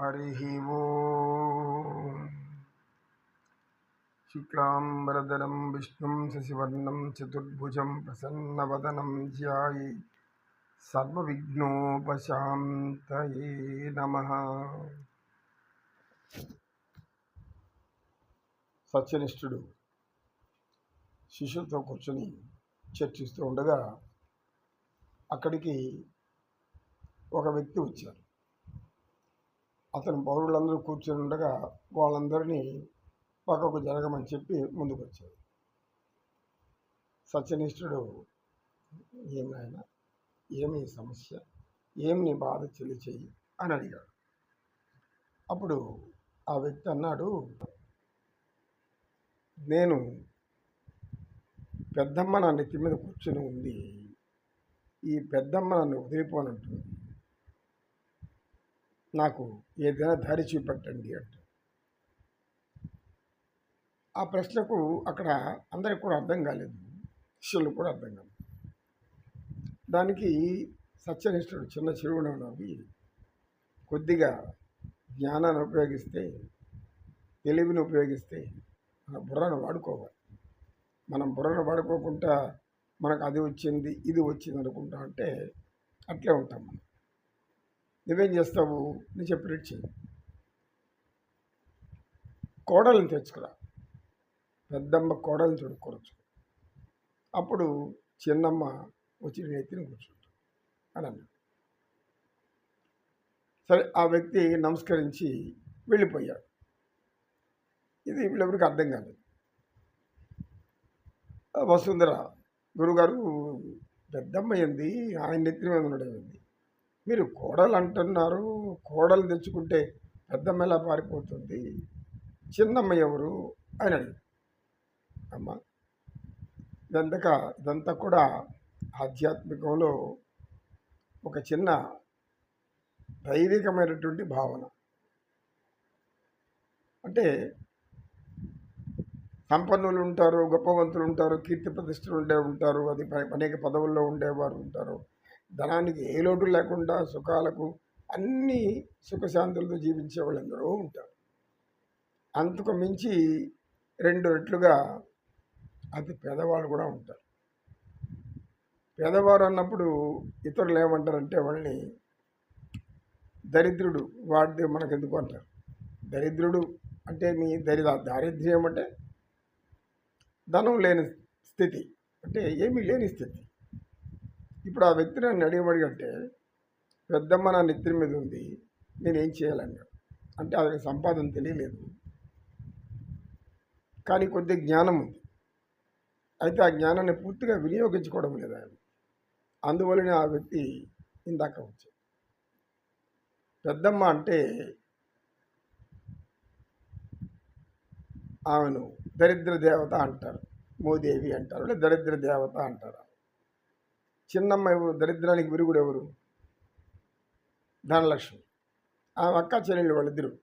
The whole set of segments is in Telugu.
हरिः ॐ शुक्लाम्बरधरं विष्णुं शशिवर्णं चतुर्भुजं प्रसन्नवदनं ध्याये సర్వవిఘ్నోపశాంతయే నమ సత్యనిష్ఠుడు శిష్యులతో కూర్చొని చర్చిస్తూ ఉండగా అక్కడికి ఒక వ్యక్తి వచ్చారు అతను పౌరులందరూ కూర్చొని ఉండగా వాళ్ళందరినీ పక్కకు జరగమని చెప్పి ముందుకు వచ్చారు సత్యనిష్ఠుడు ఏమైనా ఏమి సమస్య? ఏమి నీ బాధ చెయ్యి అని అడిగాడు. అప్పుడు ఆ వ్యక్తి అన్నాడు నేను పెద్దమ్మ నా నెత్తి మీద కూర్చొని ఉంది. ఈ పెద్దమ్మ నన్ను వదిలిపోనంటుంది. నాకు ఏదైనా దారి చూపెట్టండి అంట. ఆ ప్రశ్నకు అక్కడ అందరికి కూడా అర్థం కాలేదు. శిష్యులు కూడా అర్థం కాలేదు. దానికి సత్యనిష్ఠుడు చిన్న చిరువుడు నవ్వి కొద్దిగా జ్ఞానాన్ని ఉపయోగిస్తే తెలివిని ఉపయోగిస్తే మన బుర్రను వాడుకోవాలి. మనం బుర్రను వాడుకోకుండా మనకు అది వచ్చింది ఇది వచ్చింది అనుకుంటా అంటే అట్లే ఉంటాం మనం. నువ్వేం చేస్తావు నేను చెప్పినట్టు చెయ్యి కోడల్ని తెచ్చుకురా. పెద్దమ్మ కోడలను తొడుక్కోవచ్చు. అప్పుడు చిన్నమ్మ వచ్చి నేను ఎత్తిన కూర్చుంటాను అని అన్నాడు. సరే ఆ వ్యక్తి నమస్కరించి వెళ్ళిపోయాడు. ఇది వీళ్ళెవరికి అర్థం కాలేదు. వసుంధర గురుగారు పెద్దమ్మ ఏంది? ఆయన నెత్తిన మీద ఉండేది మీరు కోడలు అంటున్నారు కోడలు తెచ్చుకుంటే పెద్దమ్మ ఎలా పారిపోతుంది? చిన్నమ్మ ఎవరు? అని అడిగి అమ్మ ఇదంతా ఇదంతా కూడా ఆధ్యాత్మికంలో ఒక చిన్న దైవికమైనటువంటి భావన. అంటే సంపన్నులు ఉంటారు గొప్పవంతులు ఉంటారు కీర్తి ప్రతిష్టలు ఉండే ఉంటారు అది అనేక పదవుల్లో ఉండేవారు ఉంటారు. ధనానికి ఏ లోటు లేకుండా సుఖాలకు అన్ని సుఖశాంతులతో జీవించే వాళ్ళందరూ ఉంటారు. అంతకు మించి రెండు రెట్లుగా అతి పేదవాళ్ళు కూడా ఉంటారు. పేదవారు అన్నప్పుడు ఇతరులు ఏమంటారంటే వాళ్ళని దరిద్రుడు వాడితే మనకు ఎందుకు అంటారు? దరిద్రుడు అంటే మీ దరి దారిద్ర్యం అంటే ధనం లేని స్థితి. అంటే ఏమీ లేని స్థితి. ఇప్పుడు ఆ వ్యక్తి నన్ను అడిగమడిగంటే పెద్దమ్మ నా నెత్తిన మీద ఉంది నేనేం చేయాలన్నాడు. అంటే అతనికి సంపాదన తెలియలేదు. కానీ కొద్ది జ్ఞానం ఉంది. అయితే ఆ జ్ఞానాన్ని పూర్తిగా వినియోగించుకోవడం లేదు ఆయన అందువలనే ఆ వ్యక్తి ఇందాక వచ్చాడు. పెద్దమ్మ అంటే ఆమెను దరిద్ర దేవత అంటారు. మోదేవి అంటారు లేదా దరిద్ర దేవత అంటారు. చిన్నమ్మ ఎవరు? దరిద్రానికి విరుగుడు ఎవరు? ధనలక్ష్మి. ఆమె అక్క చెల్లెళ్ళు వాళ్ళిద్దరు.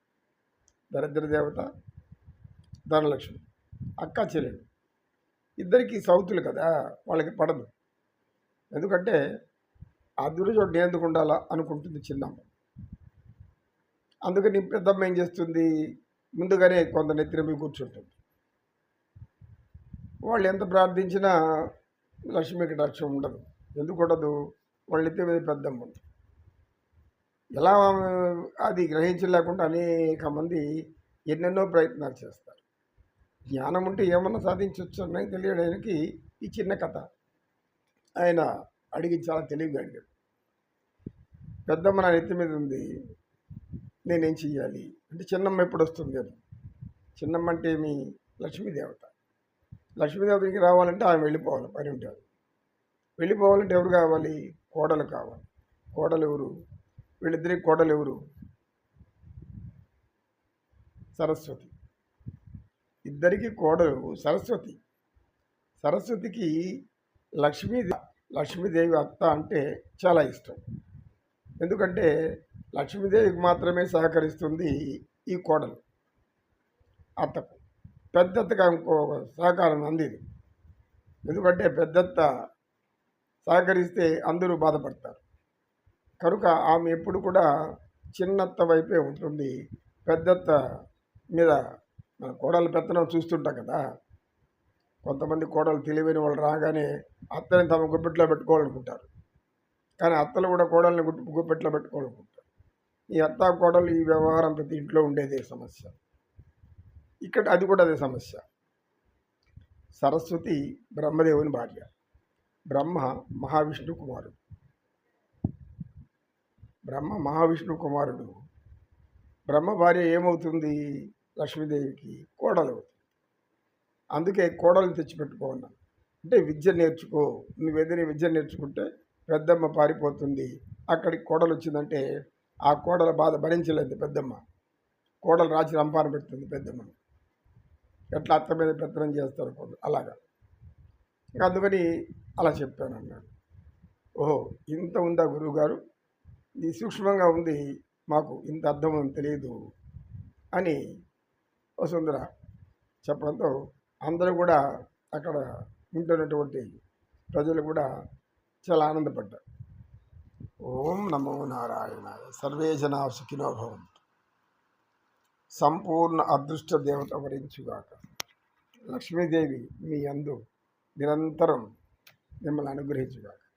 దరిద్ర దేవత ధనలక్ష్మి. అక్క చెల్లెళ్ళు. ఇద్దరికి సౌతులు కదా వాళ్ళకి పడదు. ఎందుకంటే ఆ దురచోటు ఎందుకు ఉండాలా అనుకుంటుంది చిన్నమ్మ. అందుకని పెద్దమ్మ ఏం చేస్తుంది? ముందుగానే కొంత నెత్తిన కూర్చుంటుంది. వాళ్ళు ఎంత ప్రార్థించినా లక్ష్మికి రక్షణ ఉండదు. ఎందుకు ఉండదు వాళ్ళ నెత్తి మీద పెద్దమ్మ ఎలా అది గ్రహించలేకుండా అనేక మంది ఎన్నెన్నో ప్రయత్నాలు చేస్తారు. జ్ఞానం ఉంటే ఏమన్నా సాధించవచ్చు అని తెలియడానికి ఈ చిన్న కథ. ఆయన అడిగి చాలా తెలివిగా అడిగాడు. పెద్దమ్మ నా నెత్తి మీద ఉంది. నేనేం చెయ్యాలి? అంటే చిన్నమ్మ ఎప్పుడు వస్తుంది అని. చిన్నమ్మ అంటే మీ లక్ష్మీదేవత. లక్ష్మీదేవతకి రావాలంటే ఆమె వెళ్ళిపోవాలి. పని ఉంటారు వెళ్ళిపోవాలంటే ఎవరు కావాలి కోడలు కావాలి. కోడలు ఎవరు వీళ్ళిద్దరికి కోడలు ఎవరు సరస్వతి. ఇద్దరికి కోడలు సరస్వతి. సరస్వతికి లక్ష్మీ లక్ష్మీదేవి అత్త అంటే చాలా ఇష్టం. ఎందుకంటే లక్ష్మీదేవికి మాత్రమే సహకరిస్తుంది ఈ కోడలు. అత్తకు పెద్దత్తగా ఇంకో సహకారం అందింది. ఎందుకంటే పెద్దత్త సహకరిస్తే అందరూ బాధపడతారు. కనుక ఆమె ఎప్పుడు కూడా చిన్నత్త వైపే ఉంటుంది. పెద్దత్త మీద మన కోడలు పెత్తనం చూస్తుంటాం కదా. కొంతమంది కోడలు తెలివైన వాళ్ళు రాగానే అత్తని తమ గుప్పెట్లో పెట్టుకోవాలనుకుంటారు. కానీ అత్తలు కూడా కోడల్ని గుప్పు గుప్పెట్లో పెట్టుకోవాలనుకుంటారు. ఈ అత్త కోడలు ఈ వ్యవహారం ప్రతి ఇంట్లో ఉండేదే సమస్య. ఇక్కడ అది కూడా అదే సమస్య. సరస్వతి బ్రహ్మదేవుని భార్య. బ్రహ్మ మహావిష్ణు కుమారుడు. బ్రహ్మ మహావిష్ణు కుమారుడు. బ్రహ్మ భార్య ఏమవుతుంది? లక్ష్మీదేవికి కోడలు అవుతుంది. అందుకే కోడలు తెచ్చిపెట్టుకోన్నాను అంటే విద్య నేర్చుకో నువ్వు ఏదైనా విద్య నేర్చుకుంటే పెద్దమ్మ పారిపోతుంది. అక్కడికి కోడలు వచ్చిందంటే ఆ కోడల బాధ భరించలేదు పెద్దమ్మ. కోడలు రాచి రంపాన పెడుతుంది పెద్దమ్మను. ఎట్లా అత్త మీద పెత్తనం చేస్తారు కోడలు? అలాగా. ఇంకా అందుకని అలా చెప్పాను అన్నాడు ఓహో ఇంత ఉందా గురువుగారు? ఇది సూక్ష్మంగా ఉంది మాకు ఇంత అర్థం తెలియదు అని వసుంధర చెప్పడంతో అందరూ కూడా అక్కడ ఉంటున్నటువంటి ప్రజలు కూడా చాలా ఆనందపడ్డారు. ఓం నమో నారాయణ సర్వే జనా సుఖినోభవం సంపూర్ణ అదృష్ట దేవత వరించుగాక. లక్ష్మీదేవి మీ అందు నిరంతరం మిమ్మల్ని అనుగ్రహించుగాక.